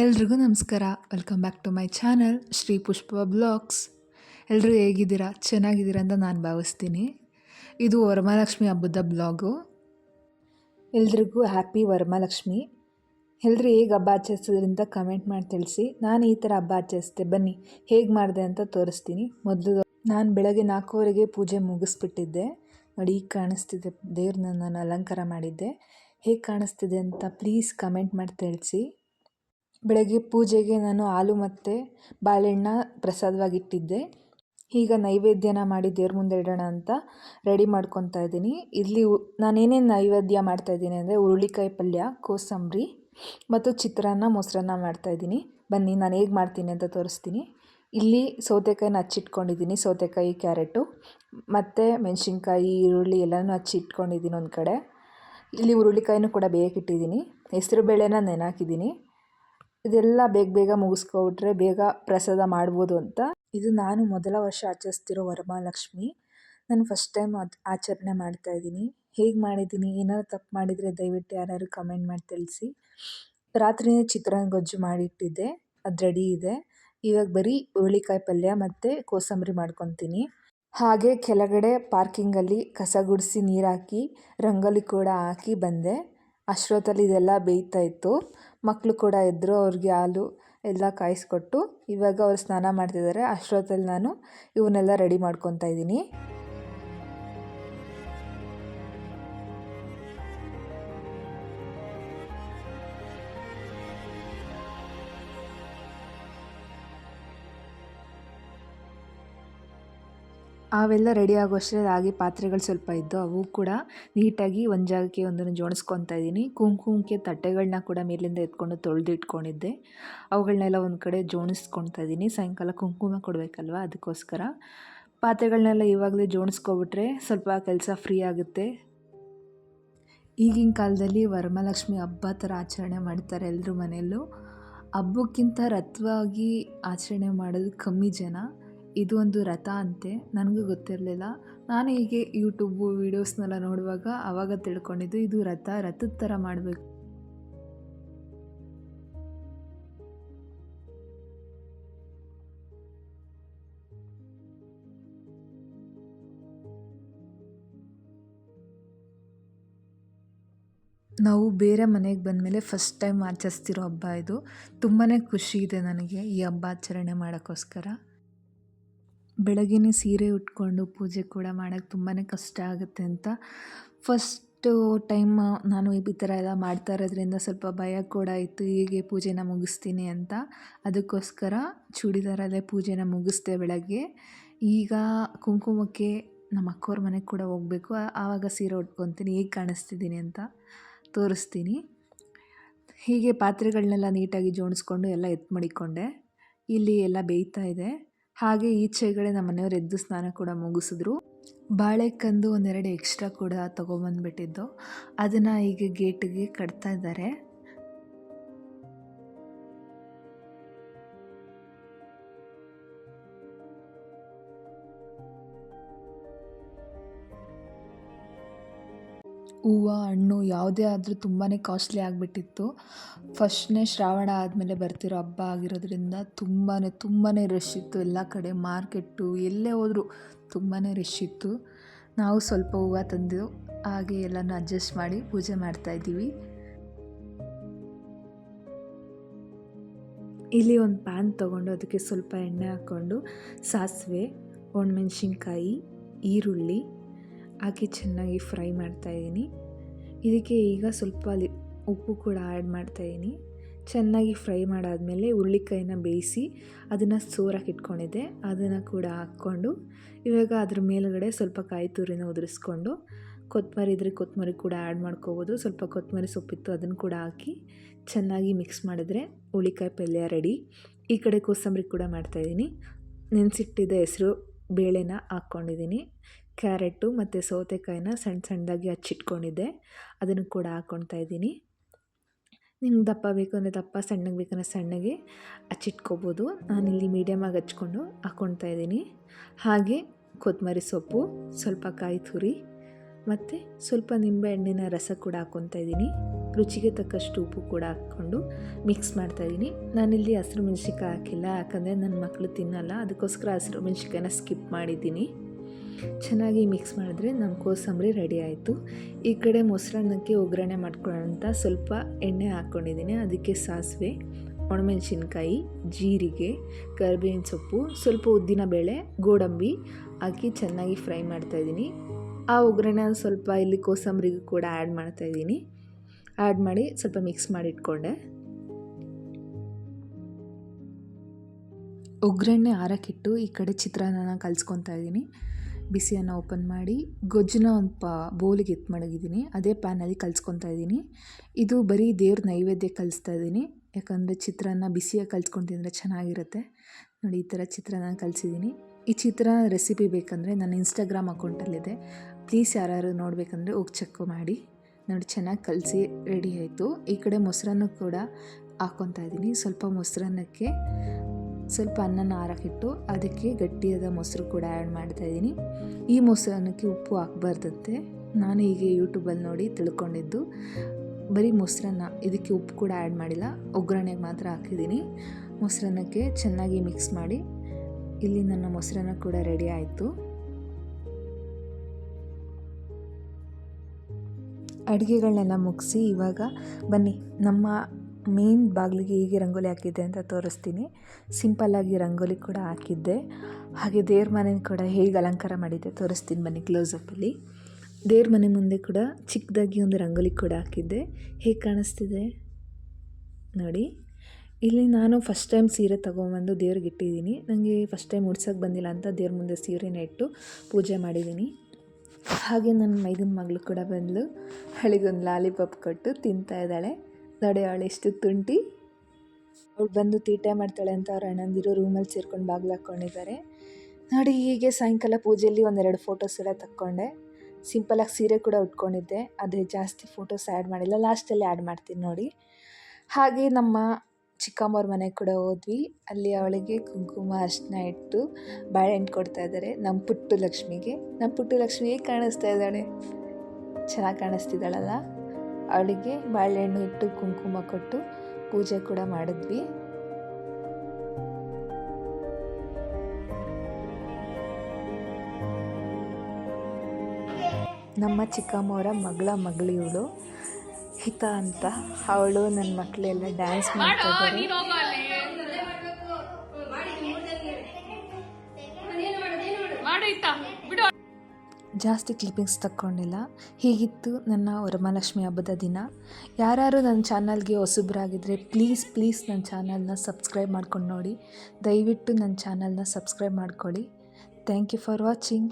ಎಲ್ರಿಗೂ ನಮಸ್ಕಾರ. Welcome back to my channel Sri Pushpa blogs ಎಲ್ಲರೂ ಹೇಗಿದ್ದೀರಾ? ಚೆನ್ನಾಗಿದ್ದೀರಾ ಅಂತ ನಾನು ಭಾವಿಸ್ತೀನಿ. ಇದು ವರಮಹಾಲಕ್ಷ್ಮಿ ಹಬ್ಬದ ಬ್ಲಾಗು ಎಲ್ರಿಗೂ ಹ್ಯಾಪಿ ವರಮಹಾಲಕ್ಷ್ಮಿ. ಎಲ್ಲರೂ ಹೇಗೆ ಹಬ್ಬ ಆಚರಿಸೋದ್ರಿಂದ ಕಮೆಂಟ್ ಮಾಡಿ ತಿಳಿಸಿ. ನಾನು ಈ ಥರ ಹಬ್ಬ ಆಚರಿಸ್ತೆ ಬನ್ನಿ, ಹೇಗೆ ಮಾಡಿದೆ ಅಂತ ತೋರಿಸ್ತೀನಿ. ಮೊದಲು ನಾನು ಬೆಳಗ್ಗೆ ನಾಲ್ಕೂವರೆಗೆ ಪೂಜೆ ಮುಗಿಸ್ಬಿಟ್ಟಿದ್ದೆ. ನೋಡಿ, ಈಗ ಕಾಣಿಸ್ತಿದೆ. ದೇವ್ರನ್ನ ನಾನು ಅಲಂಕಾರ ಮಾಡಿದ್ದೆ. ಹೇಗೆ ಕಾಣಿಸ್ತಿದೆ ಅಂತ ಪ್ಲೀಸ್ ಕಮೆಂಟ್ ಮಾಡಿ ತಿಳಿಸಿ. ಬೆಳಗ್ಗೆ ಪೂಜೆಗೆ ನಾನು ಹಾಲು ಮತ್ತು ಬಾಳೆಹಣ್ಣ ಪ್ರಸಾದವಾಗಿ ಇಟ್ಟಿದ್ದೆ ಈಗ ನೈವೇದ್ಯನ ಮಾಡಿ ದೇವ್ರ ಮುಂದೆ ಇಡೋಣ ಅಂತ ರೆಡಿ ಮಾಡ್ಕೊತಾ ಇದ್ದೀನಿ. ಇಲ್ಲಿ ನಾನೇನೇನು ನೈವೇದ್ಯ ಮಾಡ್ತಾಯಿದ್ದೀನಿ ಅಂದರೆ ಹುರುಳಿಕಾಯಿ ಪಲ್ಯ, ಕೋಸಂಬರಿ ಮತ್ತು ಚಿತ್ರಾನ್ನ, ಮೊಸರನ್ನ ಮಾಡ್ತಾಯಿದ್ದೀನಿ ಬನ್ನಿ, ನಾನು ಹೇಗೆ ಮಾಡ್ತೀನಿ ಅಂತ ತೋರಿಸ್ತೀನಿ. ಇಲ್ಲಿ ಸೌತೆಕಾಯಿನ ಹಚ್ಚಿಟ್ಕೊಂಡಿದ್ದೀನಿ, ಸೌತೆಕಾಯಿ, ಕ್ಯಾರೆಟು ಮತ್ತು ಮೆಣಸಿನ್ಕಾಯಿ, ಈರುಳ್ಳಿ ಎಲ್ಲನೂ ಹಚ್ಚಿಟ್ಕೊಂಡಿದ್ದೀನಿ ಒಂದು ಕಡೆ. ಇಲ್ಲಿ ಹುರುಳಿಕಾಯಿನೂ ಕೂಡ ಬೇಯಕ್ಕೆ ಇಟ್ಟಿದ್ದೀನಿ. ಹೆಸರು ಬೇಳೆನ ನೆನೆ ಇದೆಲ್ಲ ಬೇಗ ಬೇಗ ಮುಗಿಸ್ಕೊಬಿಟ್ರೆ ಬೇಗ ಪ್ರಸಾದ ಮಾಡ್ಬೋದು ಅಂತ. ಇದು ನಾನು ಮೊದಲ ವರ್ಷ ಆಚರಿಸ್ತಿರೋ ವರಮಹಾಲಕ್ಷ್ಮಿ. ನಾನು ಫಸ್ಟ್ ಟೈಮ್ ಅದು ಆಚರಣೆ ಮಾಡ್ತಾ ಇದ್ದೀನಿ. ಹೇಗೆ ಮಾಡಿದ್ದೀನಿ, ಏನಾದ್ರು ತಪ್ಪು ಮಾಡಿದರೆ ದಯವಿಟ್ಟು ಯಾರು ಕಮೆಂಟ್ ಮಾಡಿ ತಿಳಿಸಿ. ರಾತ್ರಿಯೇ ಚಿತ್ರಾನ್ನ ಗೊಜ್ಜು ಮಾಡಿಟ್ಟಿದ್ದೆ. ಅದು ರೆಡಿ ಇದೆ. ಇವಾಗ ಬರೀ ಹುರುಳಿಕಾಯಿ ಪಲ್ಯ ಮತ್ತು ಕೋಸಂಬರಿ ಮಾಡ್ಕೊತೀನಿ. ಹಾಗೆ ಕೆಳಗಡೆ ಪಾರ್ಕಿಂಗಲ್ಲಿ ಕಸ ಗುಡಿಸಿ ನೀರು ಹಾಕಿ, ರಂಗೋಲಿ ಕೂಡ ಹಾಕಿ ಬಂದೆ. ಅಷ್ಟೊತ್ತಲ್ಲಿ ಇದೆಲ್ಲ ಬೇಯ್ತಾ ಇತ್ತು. ಮಕ್ಕಳು ಕೂಡ ಇದ್ದರು ಅವ್ರಿಗೆ ಹಾಲು ಎಲ್ಲ ಕಾಯಿಸ್ಕೊಟ್ಟು ಇವಾಗ ಅವ್ರು ಸ್ನಾನ ಮಾಡ್ತಿದ್ದಾರೆ. ಅಷ್ಟೊತ್ತಲ್ಲಿ ನಾನು ಇವನ್ನೆಲ್ಲ ರೆಡಿ ಮಾಡ್ಕೊತಾ ಇದ್ದೀನಿ. ಅವೆಲ್ಲ ರೆಡಿ ಆಗೋಷ್ಟರಲ್ಲಿ ರಾಗಿ ಪಾತ್ರೆಗಳು ಸ್ವಲ್ಪ ಇದ್ದು ಅವು ಕೂಡ ನೀಟಾಗಿ ಒಂದು ಜಾಗಕ್ಕೆ ಒಂದನ್ನು ಜೋಡಿಸ್ಕೊತಾ ಇದ್ದೀನಿ. ಕುಂಕುಮಕ್ಕೆ ತಟ್ಟೆಗಳನ್ನ ಕೂಡ ಮೇಲಿಂದ ಎತ್ಕೊಂಡು ತೊಳೆದು ಇಟ್ಕೊಂಡಿದ್ದೆ ಅವುಗಳನ್ನೆಲ್ಲ ಒಂದು ಕಡೆ ಜೋಡಿಸ್ಕೊತಾ ಇದ್ದೀನಿ. ಸಾಯಂಕಾಲ ಕುಂಕುಮ ಕೊಡಬೇಕಲ್ವ ಅದಕ್ಕೋಸ್ಕರ. ಪಾತ್ರೆಗಳನ್ನೆಲ್ಲ ಇವಾಗಲೇ ಜೋಡಿಸ್ಕೊಬಿಟ್ರೆ ಸ್ವಲ್ಪ ಕೆಲಸ ಫ್ರೀ ಆಗುತ್ತೆ. ಈಗಿನ ಕಾಲದಲ್ಲಿ ವರಮಹಾಲಕ್ಷ್ಮಿ ಹಬ್ಬ ಥರ ಆಚರಣೆ ಮಾಡ್ತಾರೆ ಎಲ್ಲರೂ ಮನೆಯಲ್ಲೂ. ಹಬ್ಬಕ್ಕಿಂತ ರತ್ವಾಗಿ ಆಚರಣೆ ಮಾಡೋದು ಕಮ್ಮಿ ಜನ. ಇದು ಒಂದು ರಥ ಅಂತೆ, ನನಗೂ ಗೊತ್ತಿರಲಿಲ್ಲ. ನಾನು ಹೀಗೆ ಯೂಟ್ಯೂಬು ವೀಡಿಯೋಸ್ನೆಲ್ಲ ನೋಡುವಾಗ ಆವಾಗ ತಿಳ್ಕೊಂಡಿದ್ದು ಇದು ರಥ, ರಥದ ಥರ ಮಾಡಬೇಕು. ನಾವು ಬೇರೆ ಮನೆಗೆ ಬಂದಮೇಲೆ ಫಸ್ಟ್ ಟೈಮ್ ಆಚರಿಸ್ತಿರೋ ಹಬ್ಬ ಇದು. ತುಂಬಾ ಖುಷಿ ಇದೆ ನನಗೆ ಈ ಹಬ್ಬ ಆಚರಣೆ ಮಾಡೋಕ್ಕೋಸ್ಕರ. ಬೆಳಗ್ಗೆನೇ ಸೀರೆ ಉಟ್ಕೊಂಡು ಪೂಜೆ ಕೂಡ ಮಾಡೋಕ್ಕೆ ತುಂಬಾ ಕಷ್ಟ ಆಗುತ್ತೆ ಅಂತ. ಫಸ್ಟ್ ಟೈಮ್ ನಾನು ಈ ಥರ ಎಲ್ಲ ಮಾಡ್ತಾ ಇರೋದ್ರಿಂದ ಸ್ವಲ್ಪ ಭಯ ಕೂಡ ಇತ್ತು ಹೀಗೆ ಪೂಜೆನ ಮುಗಿಸ್ತೀನಿ ಅಂತ. ಅದಕ್ಕೋಸ್ಕರ ಚೂಡಿದಾರಲ್ಲೇ ಪೂಜೆನ ಮುಗಿಸ್ದೆ ಬೆಳಗ್ಗೆ. ಈಗ ಕುಂಕುಮಕ್ಕೆ ನಮ್ಮ ಅಕ್ಕವ್ರ ಮನೆಗೆ ಕೂಡ ಹೋಗಬೇಕು. ಆವಾಗ ಸೀರೆ ಉಟ್ಕೊತೀನಿ, ಹೇಗೆ ಕಾಣಿಸ್ತಿದ್ದೀನಿ ಅಂತ ತೋರಿಸ್ತೀನಿ. ಹೀಗೆ ಪಾತ್ರೆಗಳನ್ನೆಲ್ಲ ನೀಟಾಗಿ ಜೋಡಿಸ್ಕೊಂಡು ಎಲ್ಲ ಎತ್ತು ಮಡಿಕೊಂಡೆ. ಇಲ್ಲಿ ಎಲ್ಲ ಬೇಯ್ತಾ ಇದೆ. ಹಾಗೆ ಈಚೆಗಡೆ ನಮ್ಮ ಮನೆಯವರು ಎದ್ದು ಸ್ನಾನ ಕೂಡ ಮುಗಿಸಿದ್ರು. ಬಾಳೆಕಂದು ಒಂದೆರಡು ಎಕ್ಸ್ಟ್ರಾ ಕೂಡ ತೊಗೊಬಂದ್ಬಿಟ್ಟಿದ್ದು ಅದನ್ನು ಈಗ ಗೇಟಿಗೆ ಕಟ್ತಾ ಇದ್ದಾರೆ. ಹೂವು, ಹಣ್ಣು ಯಾವುದೇ ಆದರೂ ತುಂಬಾ ಕಾಸ್ಟ್ಲಿ ಆಗಿಬಿಟ್ಟಿತ್ತು. ಫಸ್ಟ್ನೇ ಶ್ರಾವಣ ಆದಮೇಲೆ ಬರ್ತಿರೋ ಹಬ್ಬ ಆಗಿರೋದ್ರಿಂದ ತುಂಬಾ ತುಂಬಾ ರಶ್ ಇತ್ತು. ಎಲ್ಲ ಕಡೆ ಮಾರ್ಕೆಟ್ಟು ಎಲ್ಲೇ ಹೋದರೂ ತುಂಬಾ ರಶ್ ಇತ್ತು. ನಾವು ಸ್ವಲ್ಪ ಹೂವು ತಂದು ಹಾಗೆ ಎಲ್ಲನೂ ಅಡ್ಜಸ್ಟ್ ಮಾಡಿ ಪೂಜೆ ಮಾಡ್ತಾಯಿದ್ದೀವಿ ಇಲ್ಲಿ ಒಂದು ಪ್ಯಾನ್ ತೊಗೊಂಡು ಅದಕ್ಕೆ ಸ್ವಲ್ಪ ಎಣ್ಣೆ ಹಾಕ್ಕೊಂಡು ಸಾಸಿವೆ, ಒಣಮೆಣ್ಸಿನ್ಕಾಯಿ, ಈರುಳ್ಳಿ ಹಾಕಿ ಚೆನ್ನಾಗಿ ಫ್ರೈ ಮಾಡ್ತಾಯಿದ್ದೀನಿ ಇದಕ್ಕೆ ಈಗ ಸ್ವಲ್ಪ ಉಪ್ಪು ಕೂಡ ಆ್ಯಡ್ ಮಾಡ್ತಾಯಿದ್ದೀನಿ ಚೆನ್ನಾಗಿ ಫ್ರೈ ಮಾಡಾದಮೇಲೆ ಹುರುಳಿಕಾಯಿನ ಬೇಯಿಸಿ ಅದನ್ನು ಸೋರಾಕಿ ಇಟ್ಕೊಂಡಿದ್ದೆ. ಅದನ್ನು ಕೂಡ ಹಾಕ್ಕೊಂಡು ಇವಾಗ ಅದ್ರ ಮೇಲುಗಡೆ ಸ್ವಲ್ಪ ಕಾಯಿ ತುರಿನ ಉದುರಿಸ್ಕೊಂಡು ಕೊತ್ತಂಬರಿ ಇದ್ರೆ ಕೊತ್ತಂಬರಿ ಕೂಡ ಆ್ಯಡ್ ಮಾಡ್ಕೋಬೋದು. ಸ್ವಲ್ಪ ಕೊತ್ತಂಬರಿ ಸೊಪ್ಪಿತ್ತು ಅದನ್ನು ಕೂಡ ಹಾಕಿ ಚೆನ್ನಾಗಿ ಮಿಕ್ಸ್ ಮಾಡಿದ್ರೆ ಹುಳಿಕಾಯಿ ಪಲ್ಯ ರೆಡಿ ಈ ಕಡೆ ಕೋಸಂಬರಿ ಕೂಡ ಮಾಡ್ತಾಯಿದ್ದೀನಿ ನೆನೆಸಿಟ್ಟಿದ್ದ ಹೆಸರು ಬೇಳೆನ ಹಾಕ್ಕೊಂಡಿದ್ದೀನಿ. ಕ್ಯಾರೆಟು ಮತ್ತು ಸೌತೆಕಾಯಿನ ಸಣ್ಣ ಸಣ್ಣದಾಗಿ ಹಚ್ಚಿಟ್ಕೊಂಡಿದ್ದೆ. ಅದನ್ನು ಕೂಡ ಹಾಕ್ಕೊಳ್ತಾ ಇದ್ದೀನಿ. ನಿಮ್ಗೆ ದಪ್ಪ ಬೇಕು ಅಂದರೆ ದಪ್ಪ, ಸಣ್ಣಗೆ ಬೇಕಂದರೆ ಸಣ್ಣಗೆ ಹಚ್ಚಿಟ್ಕೋಬೋದು. ನಾನಿಲ್ಲಿ ಮೀಡಿಯಮಾಗಿ ಹಚ್ಕೊಂಡು ಹಾಕ್ಕೊಳ್ತಾ ಇದ್ದೀನಿ. ಹಾಗೆ ಕೊತ್ತಂಬರಿ ಸೊಪ್ಪು, ಸ್ವಲ್ಪ ಕಾಯಿ ತುರಿ ಮತ್ತು ಸ್ವಲ್ಪ ನಿಂಬೆಹಣ್ಣಿನ ರಸ ಕೂಡ ಹಾಕ್ಕೊತಾ ಇದ್ದೀನಿ. ರುಚಿಗೆ ತಕ್ಕಷ್ಟು ಉಪ್ಪು ಕೂಡ ಹಾಕ್ಕೊಂಡು ಮಿಕ್ಸ್ ಮಾಡ್ತಾಯಿದ್ದೀನಿ ನಾನಿಲ್ಲಿ ಹಸಿರು ಮೆಣಸಿನ್ಕಾಯಿ ಹಾಕಿಲ್ಲ, ಯಾಕಂದರೆ ನನ್ನ ಮಕ್ಕಳು ತಿನ್ನಲ್ಲ. ಅದಕ್ಕೋಸ್ಕರ ಹಸಿರು ಮೆಣಸಿನ್ಕಾಯಿನ ಸ್ಕಿಪ್ ಮಾಡಿದ್ದೀನಿ. ಚೆನ್ನಾಗಿ ಮಿಕ್ಸ್ ಮಾಡಿದ್ರೆ ನಮ್ಮ ಕೋಸಂಬರಿ ರೆಡಿ ಆಯಿತು. ಈ ಕಡೆ ಮೊಸರನ್ನಕ್ಕೆ ಒಗ್ಗರಣೆ ಮಾಡ್ಕೊಳ್ಳೋಂಥ ಸ್ವಲ್ಪ ಎಣ್ಣೆ ಹಾಕ್ಕೊಂಡಿದ್ದೀನಿ ಅದಕ್ಕೆ ಸಾಸಿವೆ, ಒಣಮೆಣಸಿನ್ಕಾಯಿ, ಜೀರಿಗೆ, ಕರಿಬೇವಿನ ಸೊಪ್ಪು, ಸ್ವಲ್ಪ ಉದ್ದಿನ ಬೇಳೆ, ಗೋಡಂಬಿ ಹಾಕಿ ಚೆನ್ನಾಗಿ ಫ್ರೈ ಮಾಡ್ತಾಯಿದ್ದೀನಿ ಆ ಒಗ್ಗರಣೆ ಸ್ವಲ್ಪ ಇಲ್ಲಿ ಕೋಸಂಬರಿಗೂ ಕೂಡ ಆ್ಯಡ್ ಮಾಡ್ತಾಯಿದ್ದೀನಿ ಆ್ಯಡ್ ಮಾಡಿ ಸ್ವಲ್ಪ ಮಿಕ್ಸ್ ಮಾಡಿ ಇಟ್ಕೊಂಡೆ. ಒಗ್ಗರಣೆ ಆರಕ್ಕಿಟ್ಟು ಈ ಕಡೆ ಚಿತ್ರಾನ್ನ ಕಲಿಸ್ಕೊತಾ ಇದ್ದೀನಿ. ಬಿಸಿಯನ್ನು ಓಪನ್ ಮಾಡಿ ಗೊಜ್ಜನ್ನ ಒಂದು ಪಾ ಬೌಲಿಗೆ ಎತ್ತು ಮಡಗಿದ್ದೀನಿ. ಅದೇ ಪ್ಯಾನಲ್ಲಿ ಕಲ್ಸ್ಕೊತಾ ಇದ್ದೀನಿ. ಇದು ಬರೀ ದೇವ್ರ ನೈವೇದ್ಯ ಕಲಿಸ್ತಾ ಇದ್ದೀನಿ. ಯಾಕಂದರೆ ಚಿತ್ರಾನ್ನ ಬಿಸಿಯಾಗಿ ಕಲ್ಸ್ಕೊಂಡು ತಿಂದರೆ ಚೆನ್ನಾಗಿರುತ್ತೆ. ನೋಡಿ ಈ ಥರ ಚಿತ್ರಾನ್ನ ಕಲಿಸಿದ್ದೀನಿ. ಈ ಚಿತ್ರ ರೆಸಿಪಿ ಬೇಕಂದರೆ ನನ್ನ ಇನ್ಸ್ಟಾಗ್ರಾಮ್ ಅಕೌಂಟಲ್ಲಿದೆ ಪ್ಲೀಸ್ ಯಾರು ನೋಡಬೇಕಂದ್ರೆ ಹೋಗಿ ಚೆಕ್ ಮಾಡಿ. ನೋಡಿ, ಚೆನ್ನಾಗಿ ಕಲಸಿ ರೆಡಿ ಆಯಿತು. ಈ ಕಡೆ ಮೊಸರನ್ನು ಕೂಡ ಹಾಕ್ಕೊತಾ ಇದ್ದೀನಿ. ಸ್ವಲ್ಪ ಮೊಸರನ್ನಕ್ಕೆ ಸ್ವಲ್ಪ ಅನ್ನನ ಆರಕ್ಕಿಟ್ಟು ಅದಕ್ಕೆ ಗಟ್ಟಿಯಾದ ಮೊಸರು ಕೂಡ ಆ್ಯಡ್ ಮಾಡ್ತಾಯಿದ್ದೀನಿ ಈ ಮೊಸರನ್ನಕ್ಕೆ ಉಪ್ಪು ಹಾಕ್ಬಾರ್ದಂತೆ. ನಾನು ಹೀಗೆ ಯೂಟ್ಯೂಬಲ್ಲಿ ನೋಡಿ ತಿಳ್ಕೊಂಡಿದ್ದು. ಬರೀ ಮೊಸರನ್ನ, ಇದಕ್ಕೆ ಉಪ್ಪು ಕೂಡ ಆ್ಯಡ್ ಮಾಡಿಲ್ಲ. ಒಗ್ಗರಣೆಗೆ ಮಾತ್ರ ಹಾಕಿದ್ದೀನಿ. ಮೊಸರನ್ನಕ್ಕೆ ಚೆನ್ನಾಗಿ ಮಿಕ್ಸ್ ಮಾಡಿ. ಇಲ್ಲಿ ನನ್ನ ಮೊಸರನ್ನ ಕೂಡ ರೆಡಿ ಆಯಿತು. ಅಡುಗೆಗಳನ್ನೆಲ್ಲ ಮುಗಿಸಿ ಇವಾಗ ಬನ್ನಿ, ನಮ್ಮ ಮೇನ್ ಬಾಗಿಲಿಗೆ ಹೀಗೆ ರಂಗೋಲಿ ಹಾಕಿದ್ದೆ ಅಂತ ತೋರಿಸ್ತೀನಿ. ಸಿಂಪಲ್ಲಾಗಿ ರಂಗೋಲಿ ಕೂಡ ಹಾಕಿದ್ದೆ. ಹಾಗೆ ದೇವ್ರ ಮನೆ ಕೂಡ ಹೇಗೆ ಅಲಂಕಾರ ಮಾಡಿದ್ದೆ ತೋರಿಸ್ತೀನಿ ಬನ್ನಿ ಕ್ಲೋಸಪ್ಪಲ್ಲಿ ದೇವ್ರ ಮನೆ ಮುಂದೆ ಕೂಡ ಚಿಕ್ಕದಾಗಿ ಒಂದು ರಂಗೋಲಿ ಕೂಡ ಹಾಕಿದ್ದೆ. ಹೇಗೆ ಕಾಣಿಸ್ತಿದೆ? ನೋಡಿ. ಇಲ್ಲಿ ನಾನು ಫಸ್ಟ್ ಟೈಮ್ ಸೀರೆ ತೊಗೊಂಬಂದು ದೇವ್ರಿಗೆ ಇಟ್ಟಿದ್ದೀನಿ. ನನಗೆ ಫಸ್ಟ್ ಟೈಮ್ ಉಡ್ಸೋಕ್ಕೆ ಬಂದಿಲ್ಲ ಅಂತ ದೇವ್ರ ಮುಂದೆ ಸೀರೆನ ಇಟ್ಟು ಪೂಜೆ ಮಾಡಿದ್ದೀನಿ. ಹಾಗೆ ನನ್ನ ಮೈದನ ಮಗಳು ಕೂಡ ಬಂದಳು ಹಳಿಗೊಂದು ಲಾಲಿಪಾಪ್ ಕೊಟ್ಟು ತಿಂತಾ ಇದ್ದಾಳೆ. ನೋಡಿ ಅವಳು ಎಷ್ಟು ತುಂಟಿ. ಅವಳು ಬಂದು ತೀಟೆ ಮಾಡ್ತಾಳೆ ಅಂತ ಅವ್ರ ಅಣ್ಣಂದಿರು ರೂಮಲ್ಲಿ ಸೇರ್ಕೊಂಡು ಬಾಗಿಲು ಹಾಕ್ಕೊಂಡಿದ್ದಾರೆ. ನೋಡಿ ಹೀಗೆ ಸಾಯಂಕಾಲ ಪೂಜೆಯಲ್ಲಿ ಒಂದೆರಡು ಫೋಟೋಸ್ ಎಲ್ಲ ತಕ್ಕೊಂಡೆ. ಸಿಂಪಲಾಗಿ ಸೀರೆ ಕೂಡ ಉಟ್ಕೊಂಡಿದ್ದೆ. ಅದೇ ಜಾಸ್ತಿ ಫೋಟೋಸ್ ಆ್ಯಡ್ ಮಾಡಿಲ್ಲ. ಲಾಸ್ಟಲ್ಲಿ ಆ್ಯಡ್ ಮಾಡ್ತೀನಿ ನೋಡಿ. ಹಾಗೆ ನಮ್ಮ ಚಿಕ್ಕಮ್ಮವ್ರ ಮನೆ ಕೂಡ ಹೋದ್ವಿ. ಅಲ್ಲಿ ಅವಳಿಗೆ ಕುಂಕುಮ ಅರ್ಶಿನ ಇಟ್ಟು ಬಾಳೆಹಣ್ಣು ಕೊಡ್ತಾ ಇದ್ದಾರೆ ನಮ್ಮ ಪುಟ್ಟು ಲಕ್ಷ್ಮಿಗೆ. ನಮ್ಮ ಪುಟ್ಟು ಲಕ್ಷ್ಮಿ ಹೇಗೆ ಕಾಣಿಸ್ತಾ ಇದ್ದಾಳೆ? ಚೆನ್ನಾಗಿ ಕಾಣಿಸ್ತಿದ್ದಾಳಲ್ಲ? ಅವಳಿಗೆ ಬಾಳೆಹಣ್ಣು ಇಟ್ಟು ಕುಂಕುಮ ಕೊಟ್ಟು ಪೂಜೆ ಕೂಡ ಮಾಡಿದ್ವಿ. ನಮ್ಮ ಚಿಕ್ಕಮ್ಮವರ ಮಗಳ ಮಗಳು ಹಿತ ಅಂತ ಅವಳು ನನ್ನ ಮಕ್ಕಳೆಲ್ಲ ಡ್ಯಾನ್ಸ್ ಮಾಡ್ತಾ ಇದ್ದಾರೆ. ಜಾಸ್ತಿ ಕ್ಲಿಪ್ಪಿಂಗ್ಸ್ ತಕ್ಕೊಂಡಿಲ್ಲ. ಹೀಗಿತ್ತು ನನ್ನ ವರಮಹಾಲಕ್ಷ್ಮಿ ಹಬ್ಬದ ದಿನ. ಯಾರು ನನ್ನ ಚಾನಲ್ಗೆ ಹೊಸಬ್ರಾಗಿದ್ದರೆ ಪ್ಲೀಸ್ ಪ್ಲೀಸ್ ನನ್ನ ಚಾನಲ್ನ ಸಬ್ಸ್ಕ್ರೈಬ್ ಮಾಡ್ಕೊಂಡು ನೋಡಿ. ದಯವಿಟ್ಟು ನನ್ನ ಚಾನಲ್ನ ಸಬ್ಸ್ಕ್ರೈಬ್ ಮಾಡ್ಕೊಳ್ಳಿ. Thank you for watching